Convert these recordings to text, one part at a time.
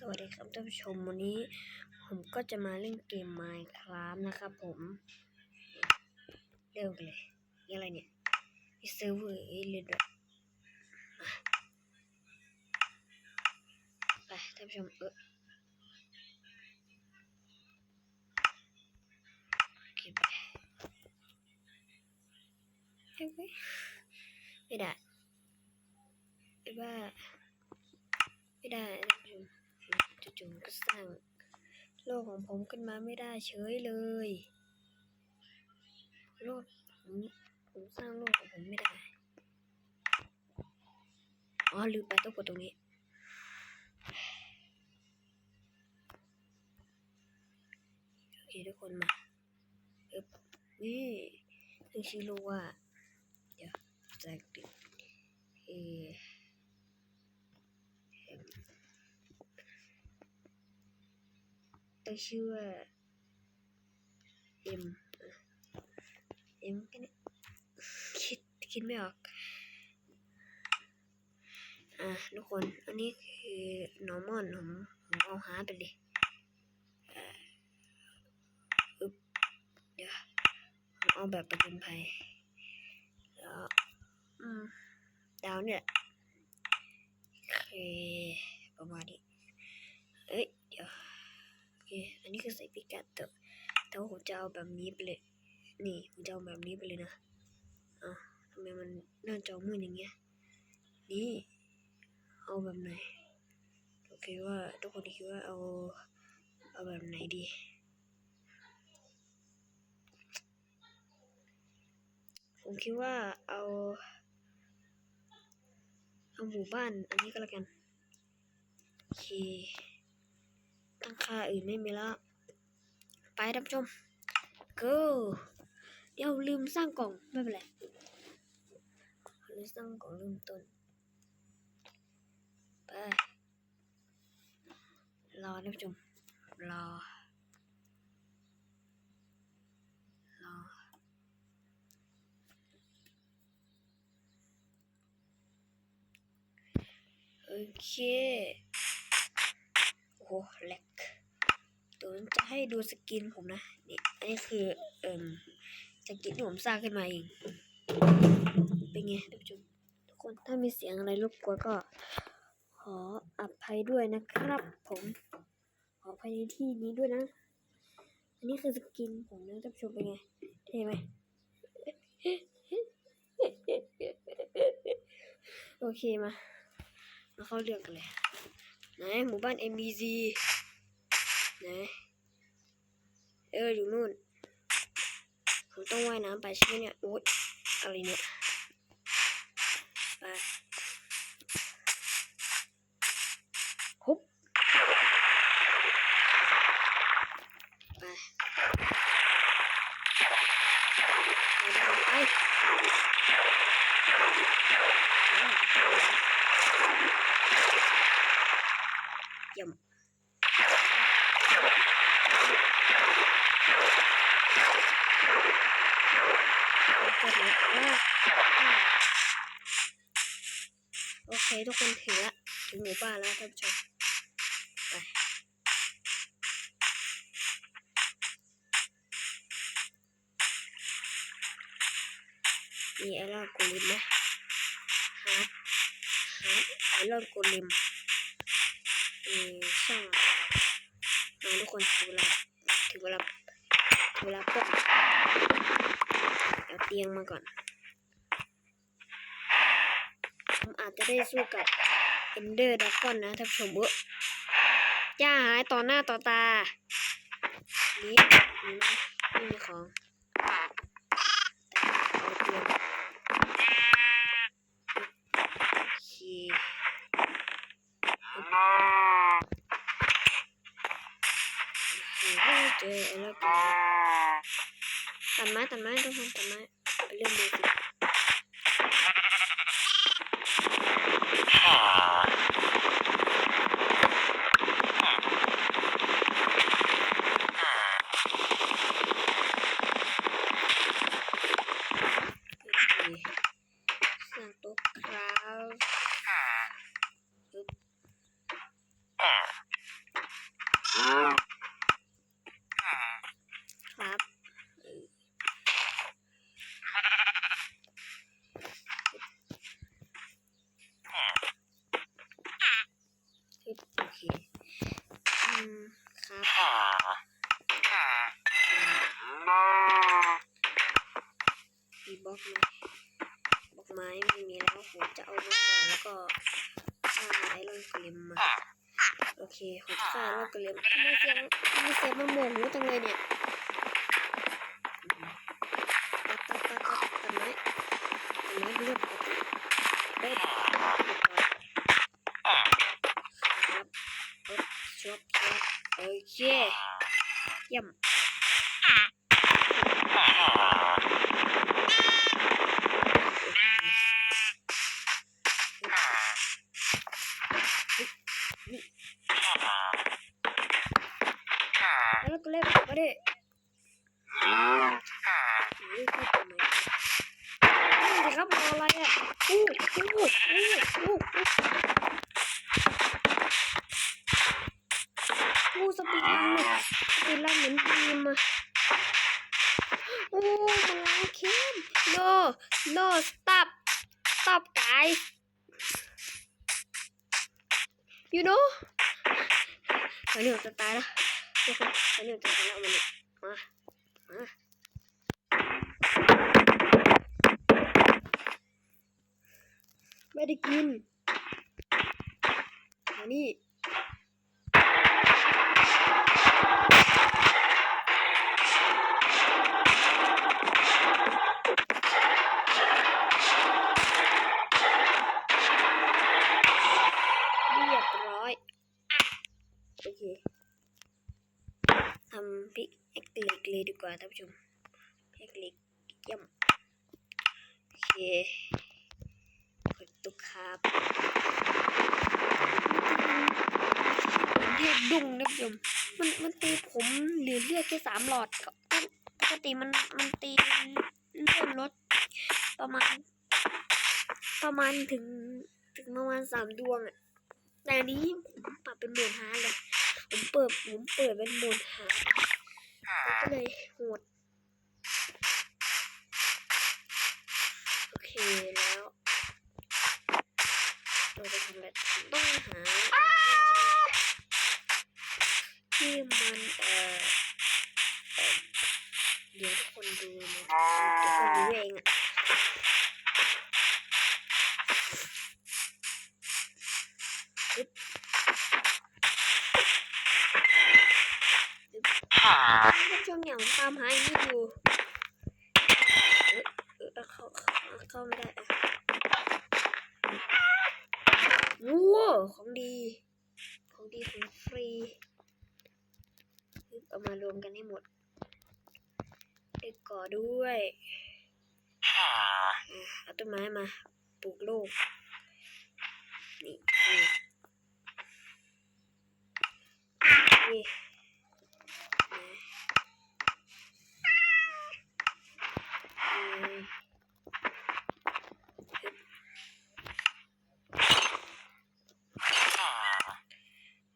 สวัสดีครับท่านผู้ชมวันนี้ ผมก็จะมาเล่นเกม Minecraft นะครับผมเริ่มเลยนี่อะไรเนี่ยมีเซิร์ฟเวอร์เอเลียด้วยไปท่านผู้ชมเออโอเคไปเฮ้ยไม่ได้ไม่ว่าไม่ได้ จู่ๆก็สร้างโลกของผมขึ้นมาไม่ได้เฉยเลยโลกผมผมสร้างโลกของผมไม่ได้อ๋อลืมไปต้องกดตรงนี้โอเคทุกคนมาเอ๊บนี่ตั้งชื่อโลกว่าเดี๋ยวแจกดิเอ ตั้งชื่อว่า M อะ M แค่นี้คิดคิดไม่ออก อะทุกคน อันนี้คือ normal ผมผมเอาหาไปเลยอ่าอึบเดี๋ยวผมเอาแบบประจนภัยแล้วอืมดาวเนี่ยโอเคประมาณนี้เอ้ย เดี๋ยวโอเค อันนี้คือใส่พิกัดแต่แต่ว่าผมจะเอาแบบนี้ไปเลย นี่ผมจะเอาแบบนี้ไปเลยนะอ้าทำไมมันหน้าจอมืดอย่างเงี้ย นี่ เอาแบบไหนโอเคว่าทุกคนคิดว่าเอาเอาแบบไหนดีผมคิดว่าเอาเอาหมู่บ้านอันนี้ก็แล้วกันโอเค ตั้งค่าอื่นไม่มีแล้ว ไปท่านผู้ชม go เดี๋ยวลืมสร้างกล่องไม่เป็นไรลืมสร้างกล่องเริ่มต้น ไป รอท่านผู้ชม รอ รอ โอเค โอ้แลกเดี๋ยวจะให้ดูสกินผมนะนี่อันนี้คือเอ่มสกินที่ผมสร้างขึ้นมาเองเป็นไงท่านทุกคนถ้ามีเสียงอะไรรบกวนก็ ขออภัยด้วยนะครับผมขออภัยในที่นี้ด้วยนะ อันนี้คือสกินผมนะท่านผู้ชมเป็นไงเท่ไหมโอเคมามาเข้าเรื่องกันเลย ไหนหมู่บ้านเอ็มบีซีไหนเอออยู่นู่น ผมต้องว่ายน้ำไปใช่ไหมเนี่ย โอ๊ยอะไรเนี่ย ไปฮุบไปไปไปเยี่ยม กดเลยโอเคทุกคนถึงละถึงหมู่บ้านแล้วท่านผู้ชมไปมีไอรอนโกลิมไหมฮาร์ดฮาร์ดไอรอนโกลิมเออช่างมาทุกคนถึงเวลาถึงเวลาถึงเวลาปลุก เอาเตียงมาก่อน ผมอาจจะได้สู้กับเอนเดอร์ดักกอนนะท่านผู้ชมเว้ยย่าหายต่อหน้าต่อตา นี่มีไหมไม่มีของเอาเตียงโอเคเจอแล้วกัน ตัดไม้ตัดไม้ต้องทำตัดไม้ไปเรื่องเดูสิโอเคสร้างโต๊ะครับปึ๊บ ฮึบโอ เคอืมครับมีบล็อกไหมบล็อกไม้ไม่มีแล้วผมจะเอาบล็อกก่อแล้วก็ฆ่าไอ้ลอนกลิมมาโอเคผมฆ่าไอ้ลอนกลมทำไมเสียงทำไมเสียงมันโมโหจังเลยเนี่ยตัดตัดตัดตัดตัดไม้ตัดไม้เลือดปกติเด็ดครับปึ๊บชอบชอบโอเค เยี่ยม มือนทีมอะโอ้มันล้างเค้น no no stop stop guys you know ตอนนี้ผมจะตายแล้วทุกคนตอนนี้ผมจะทำแล้วมันเนี่ยมามาไม่ได้กินมานี่ ว่าท่านผู้ชมพริกเล็กเยี่ยมโอเคกดตุกครับผมเทพดุ้งนะผู้ชมมันมันตีผมเหลือเลือดแค่สามหลอดก็ปกติมันมันตีเลื่อนรถประมาณ ประมาณถึงถึงประมาณสามดวงอะแต่นี้ปรับเป็นหมดฮาร์ดเลยผมเปิดผมเปิดเป็นหมดหา มันก็เลยโหดโอเคแล้วเราจะทำอะไรต้องหาที่มันเอ่อเดี๋ยวทุกคนดูนะเดี๋ยวคนดูเองอะามหาอีกอยู่เออเออเข้าเข้าไม่ได้ว้าวของดี ของดีของฟรีเอามารวมกันให้หมดได้ก่อด้วยอะเอาต้นไม้มาปลูกโลกนี่นี่นี่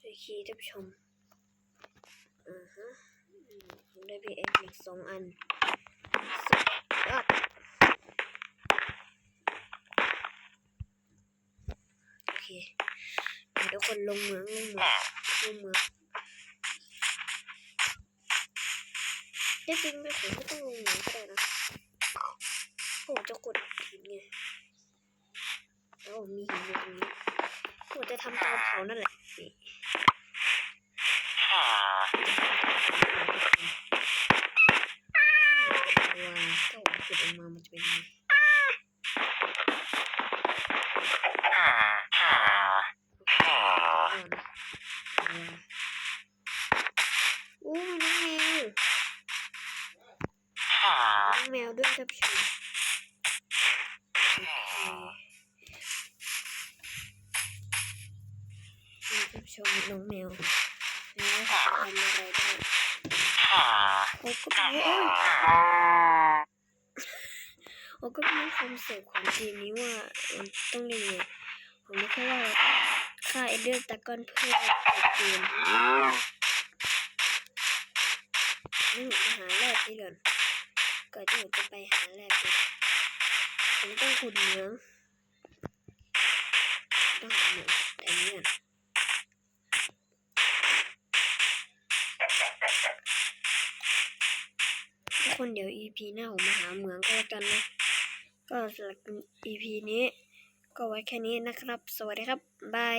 โอเคท่าน ผู้ชมอ่าฮะผมได้พีเอ็อีกสองอันสุดยอดโอเคเดี๋ยวทุกคนลงเหมืองลงเหมืองลงเหมืองที่จริงไม่ผมไม่ต้องลงเหมืองก็ได้นะผมจะกดหินไงแล้วมีหินอยู่ตรงนี้ผมจะทำเตาเผานั่นแหละ แมวน้องแมวด้วยท่านผู้ชมโอเคนี่ท่านผู้ชมน้องแมวแล้ว ทำอะไรได้โอ้ก็เป็นโอ้ก็มีความสุขของเกมนี้ว่ามันต้องยังไงผมไม่แค่ว่าค่าเอเดอร์ตะกอนเพื่อเกมนี่หาแร่ที่ก่อนก่อนที่ผมจะไปหาแร่เนี่ผมต้องขุดเหมืองต้องหาเหมืองแต่อันนี้ก่อน คนเดี๋ยว EP หน้าผมมาหาเหมืองก็แล้วกันนะ ก็สำหรับ EP นี้ ก็ไว้แค่นี้นะครับ สวัสดีครับ บาย